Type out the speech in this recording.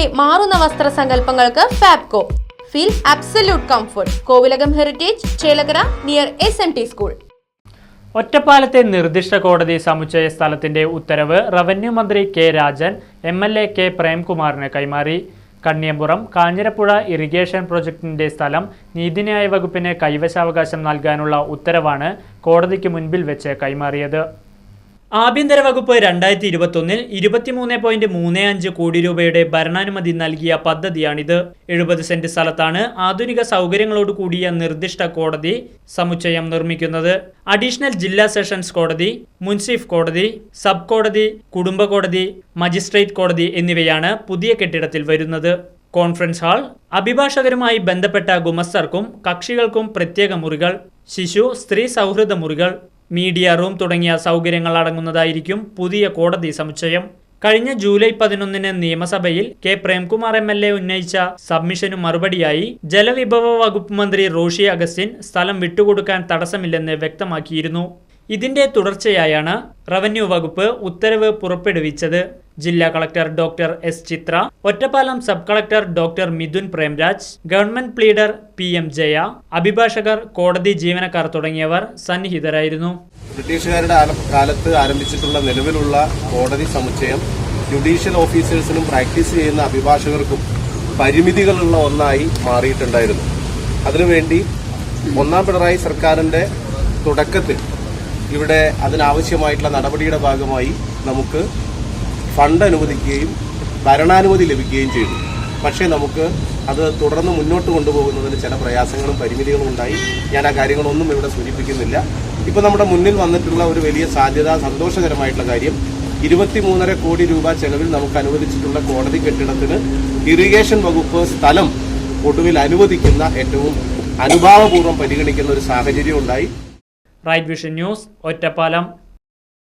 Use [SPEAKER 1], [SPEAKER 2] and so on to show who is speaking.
[SPEAKER 1] തലമുറയുടെ മാറുന്ന വസ്ത്രസങ്കല്പങ്ങൾക്ക് Fabco. Feel absolute comfort Kovilakam heritage Chelakkara near S N T school
[SPEAKER 2] ഒറ്റപ്പാലത്തെ നിർദ്ദിഷ്ട കോടതി സമുച്ചയ സ്ഥലത്തിന്റെ ഉത്തരവ് റവന്യൂ മന്ത്രി K Rajan M L A K പ്രേംകുമാറിന് കൈമാറി. കണ്ണിയമ്പുറം കാഞ്ഞിരപ്പുഴ ഇറിഗേഷൻ പ്രൊജക്ടിന്റെ സ്ഥലം നീതിന്യായ വകുപ്പിന് കൈവശാവകാശം നൽകാനുള്ള ഉത്തരവാണ് കോടതിക്ക് മുൻപിൽ വെച്ച് കൈമാറിയത്. ആഭ്യന്തര വകുപ്പ് രണ്ടായിരത്തി ഇരുപത്തൊന്നിൽ ഇരുപത്തിമൂന്ന് പോയിന്റ് മൂന്ന് അഞ്ച് കോടി രൂപയുടെ ഭരണാനുമതി നൽകിയ പദ്ധതിയാണിത്. എഴുപത് സെന്റ് സ്ഥലത്താണ് ആധുനിക സൗകര്യങ്ങളോട് കൂടിയ നിർദ്ദിഷ്ട കോടതി സമുച്ചയം നിർമ്മിക്കുന്നത്. അഡീഷണൽ ജില്ലാ സെഷൻസ് കോടതി മുൻസിഫ് കോടതി സബ് കോടതി കുടുംബ കോടതി മജിസ്ട്രേറ്റ് കോടതി എന്നിവയാണ് പുതിയ കെട്ടിടത്തിൽ വരുന്നത്. കോൺഫറൻസ് ഹാൾ അഭിഭാഷകരുമായി ബന്ധപ്പെട്ട ഗുമസ്തർക്കും കക്ഷികൾക്കും പ്രത്യേക മുറികൾ ശിശു സ്ത്രീ സൗഹൃദ മുറികൾ മീഡിയ റൂം തുടങ്ങിയ സൗകര്യങ്ങൾ അടങ്ങുന്നതായിരിക്കും പുതിയ കോടതി സമുച്ചയം. കഴിഞ്ഞ ജൂലൈ പതിനൊന്നിന് നിയമസഭയിൽ K. Premkumar M L A ഉന്നയിച്ച സബ്മിഷനു മറുപടിയായി ജലവിഭവ വകുപ്പ് മന്ത്രി റോഷി അഗസ്റ്റിൻ സ്ഥലം വിട്ടുകൊടുക്കാൻ തടസ്സമില്ലെന്ന് വ്യക്തമാക്കിയിരുന്നു. ഇതിന്റെ തുടർച്ചയായാണ് റവന്യൂ വകുപ്പ് ഉത്തരവ് പുറപ്പെടുവിച്ചത്. ജില്ലാ collector doctor S Chithra Ottapalam sub collector doctor Mithun Premraj government pleader P M Jaya അഭിഭാഷകർ കോടതി ജീവനക്കാർ തുടങ്ങിയവർ സന്നിഹിതരായിരുന്നു.
[SPEAKER 3] ബ്രിട്ടീഷുകാരുടെ കാലത്ത് ആരംഭിച്ചിട്ടുള്ള നിലവിലുള്ള കോടതി സമുച്ചയം ജുഡീഷ്യൽ ഓഫീസേഴ്സിനും പ്രാക്ടീസ് ചെയ്യുന്ന അഭിഭാഷകർക്കും പരിമിതികളുള്ള ഒന്നായി മാറിയിട്ടുണ്ടായിരുന്നു. അതിനുവേണ്ടി ഒന്നാം പിണറായി സർക്കാരിന്റെ തുടക്കത്തിൽ ഇവിടെ അതിനാവശ്യമായിട്ടുള്ള നടപടിയുടെ ഭാഗമായി നമുക്ക് ഫണ്ട് അനുവദിക്കുകയും ഭരണാനുമതി ലഭിക്കുകയും ചെയ്തു. പക്ഷേ നമുക്ക് അത് തുടർന്ന് മുന്നോട്ട് കൊണ്ടുപോകുന്നതിന് ചില പ്രയാസങ്ങളും പരിമിതികളും ഉണ്ടായി. ഞാൻ ആ കാര്യങ്ങളൊന്നും ഇവിടെ സൂചിപ്പിക്കുന്നില്ല. ഇപ്പോൾ നമ്മുടെ മുന്നിൽ വന്നിട്ടുള്ള ഒരു വലിയ സാധ്യത സന്തോഷകരമായിട്ടുള്ള കാര്യം ഇരുപത്തി മൂന്നര കോടി രൂപ ചെലവിൽ നമുക്ക് അനുവദിച്ചിട്ടുള്ള കോടതി കെട്ടിടത്തിന് ഇറിഗേഷൻ വകുപ്പ് സ്ഥലം ഒടുവിൽ അനുവദിക്കുന്ന ഏറ്റവും അനുഭാവപൂർവം പരിഗണിക്കുന്ന ഒരു സാഹചര്യം ഉണ്ടായി.
[SPEAKER 2] Right vision news Ottapalam.